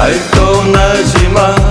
날 떠나지 마.